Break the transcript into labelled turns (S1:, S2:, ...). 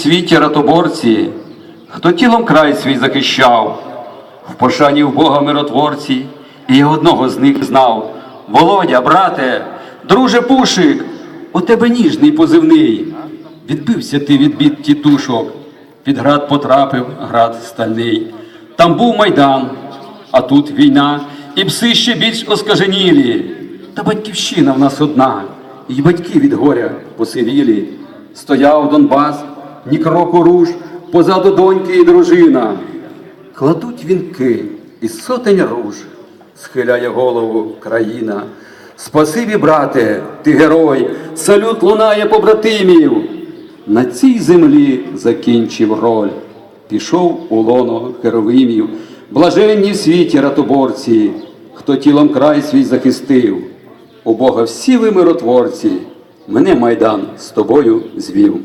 S1: світі ратоборці, хто тілом край свій захищав, в пошані в Бога миротворці, і я одного з них знав. Володя, брате, друже Пушик, у тебе ніжний позивний. Відбився ти від бід тітушок, під град потрапив град стальний. Там був майдан, а тут війна, і пси ще більш оскаженілі. Та батьківщина в нас одна, і батьки від горя посивілі. Стояв Донбас, ні кроку руш, позаду доньки і дружина. Кладуть вінки із сотень руж, схиляє голову країна. Спасибі, брате, ти герой, салют лунає побратимів. На цій землі закінчив роль, пішов у лоно херовимів, блаженні в світі ратоборці, хто тілом край свій захистив. У Бога всі ви миротворці, мене майдан з тобою звів.